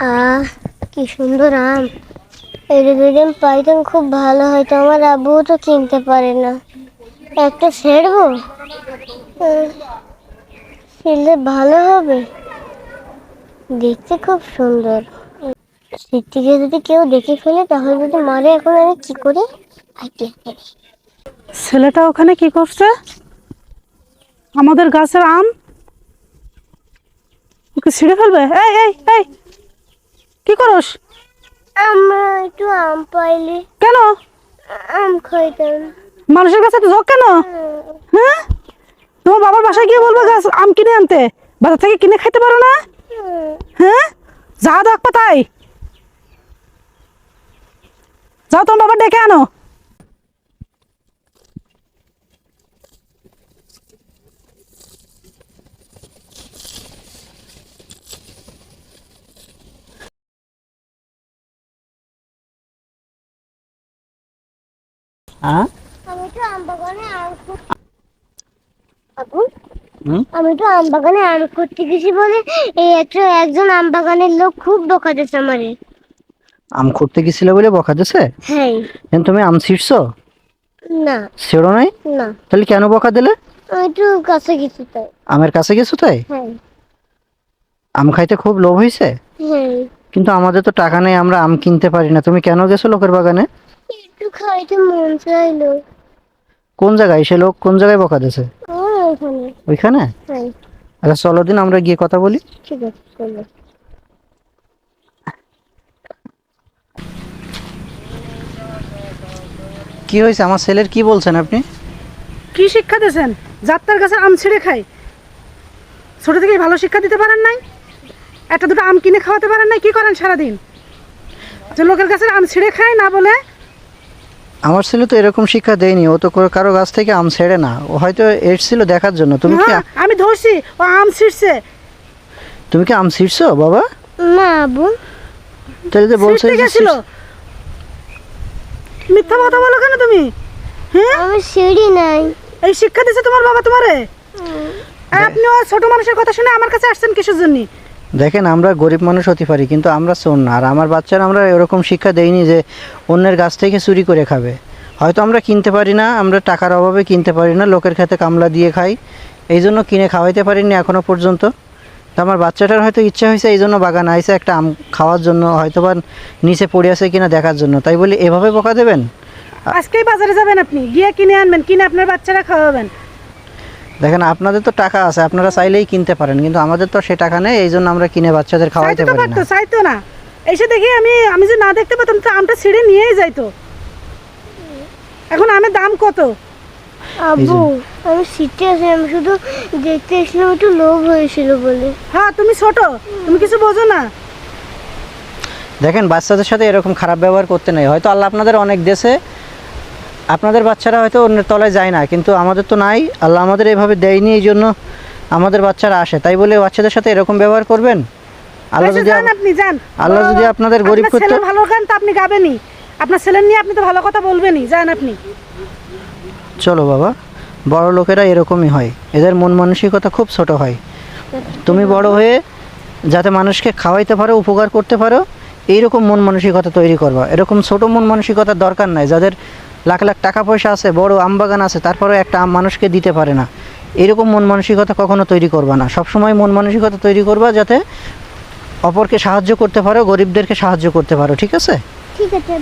আহ, কি সুন্দর আম। এরকম পাইতাম খুব ভালো, হয়তো আমার আব্বুও তো কিনতে পারে না। একটা ছেড়বো? ছেড়লে ভালো হবে। দেখতে খুব সুন্দর। সিটিকে যদি কেউ দেখে ফেলে, তাহলে যদি মারে, এখন আমি কি করি? আইডিয়া করি ছেলেটা ওখানে কি করছে? আমাদের গাছের আম? ওকে ছিঁড়ে ফেলবে? এই এই এই! কি করস? একটু আম পাইলি। কেন? আম খাইতাম। মানুষের কাছে তো ঝোঁক কেন? হ্যাঁ। তোমার বাবার বাসায় গিয়ে বলব গাছ আম কিনে আনতে। বাজার থেকে কিনে খাইতে পারো না? হ্যাঁ। যা দেখব তাই যাও তোমার বাবা ডেকে আনো। হ্যাঁ আমি তো আম বাগানে আম আবু? আমি তো আম বাগানে আম করতে গেছি বলে এই একটা একজন আম বাগানের লোক খুব বকা দিচ্ছে আমারে। আম খুঁড়তে গেছিলে বলে বকা দিছে হ্যাঁ। তুমি আম ছিঁড়ছো? না। ছেড়ো নাই? না। তাহলে কেন বকা দিলে? আমি তো কাছে গেছি তাই। আমের কাছে গেছো তাই? হ্যাঁ। আম খাইতে খুব লোভ হয়েছে হ্যাঁ। কিন্তু আমাদের তো টাকা নেই আমরা আম কিনতে পারি না। তুমি কেন গেছো লোকের বাগানে? একটু খাইতে মন চাইলো। কোন জায়গায়? সে লোক কোন জায়গায় বকা ওখানে। ওইখানে? হ্যাঁ। আচ্ছা চলো দিন আমরা গিয়ে কথা বলি। ঠিক আছে চলো। কি হয়েছে? আমার ছেলের কি বলছেন আপনি? কি শিক্ষা দিয়েছেন? যাত্রার কাছে আম ছিঁড়ে খাই ছোট থেকেই ভালো শিক্ষা দিতে পারেন নাই? একটা দুটো আম কিনে খাওয়াতে পারেন নাই? কি করেন সারাদিন? যে লোকের কাছে আম ছিঁড়ে খায় না বলে আমার ছেলে তো এরকম শিক্ষা দেয়নি ও তো কারও গাছ থেকে আম ছেড়ে না। ও হয়তো এসছিল দেখার জন্য। তুমি কি হ্যাঁ, আমি ধরছি ও আম ছিঁড়ছে। তুমি কি আম ছিঁড়ছো বাবা? না আবু তাহলে যে বলছে গেছিল। মিথ্যা কথা বলো কেন তুমি? হ্যাঁ? আমি সিঁড়ি নাই। এই শিক্ষা দিছে তোমার বাবা তোমারে? আর আপনিও ছোট মানুষের কথা শুনে আমার কাছে আসছেন কিসের জন্য? দেখেন, আমরা গরিব মানুষ হতে পারি, কিন্তু আমরা শোন না। আর আমার বাচ্চারা আমরা এরকম শিক্ষা দেইনি যে অন্যের গাছ থেকে চুরি করে খাবে। হয়তো আমরা কিনতে পারি না, আমরা টাকার অভাবে কিনতে পারি না, লোকের খেতে কামলা দিয়ে খাই, এই জন্য কিনে খাওয়াইতে পারিনি এখনও পর্যন্ত। তো আমার বাচ্চাটার হয়তো ইচ্ছা হয়েছে এই জন্য বাগান আইসে একটা আম খাওয়ার জন্য হয়তো বা নিচে পড়ে আছে কিনা দেখার জন্য। তাই বলি, এভাবে বকা দেবেন? আজকেই বাজারে যাবেন আপনি, গিয়ে কিনে আনবেন, কিনে আপনার বাচ্চারা খাওয়াবেন। দেখেন আপনাদের তো টাকা আছে আপনারা চাইলেই কিনতে পারেন কিন্তু আমাদের তো সে টাকা নেই এই জন্য আমরা কিনে বাচ্চাদের খাওয়াইতে পারি পারতো না। চাইতো না। এসে দেখি আমি আমি যে না দেখতে পেতাম তো আমটা ছিঁড়ে নিয়েই যাইতো। এখন আমের দাম কত? আবু আমি সিটে আছি আমি শুধু দেখতে এসলাম একটু লোভ হয়েছিল বলে। হ্যাঁ তুমি ছোট তুমি কিছু বোঝো না। দেখেন বাচ্চাদের সাথে এরকম খারাপ ব্যবহার করতে নেই। হয়তো আল্লাহ আপনাদের অনেক দেশে আপনাদের বাচ্চারা হয়তো অন্যের তলায় যায় না কিন্তু আমাদের তো নাই আল্লাহ আমাদের এভাবে দেয়নি এই জন্য আমাদের বাচ্চারা আসে। তাই বলে বাচ্চাদের সাথে এরকম ব্যবহার করবেন? আল্লাহ আচ্ছা, যদি আপনি যান। আল্লাহ যদি আপনাদের গরিব ছেলে ভালো গান তো আপনি গাবেনই। আপনার ছেলে নিয়ে আপনি তো ভালো কথা বলবেনই। যান আপনি। চলো বাবা বড় লোকেরা এরকমই হয়। এদের মন মানসিকতা খুব ছোট হয়। তুমি বড় হয়ে যাতে মানুষকে খাওয়াইতে পারো উপকার করতে পারো এইরকম মন মানসিকতা তৈরি করবা। এরকম ছোট মন মানসিকতার দরকার নাই। যাদের লাখ লাখ টাকা পয়সা আছে, বড় আম বাগান আছে তারপরে একটা আম মানুষকে দিতে পারে না। এরকম মন মানসিকতা কখনো তৈরি করবা না। সবসময় মন মানসিকতা তৈরি করবা যাতে অপরকে সাহায্য করতে পারো, গরিবদেরকে সাহায্য করতে পারো, ঠিক আছে? ঠিক আছে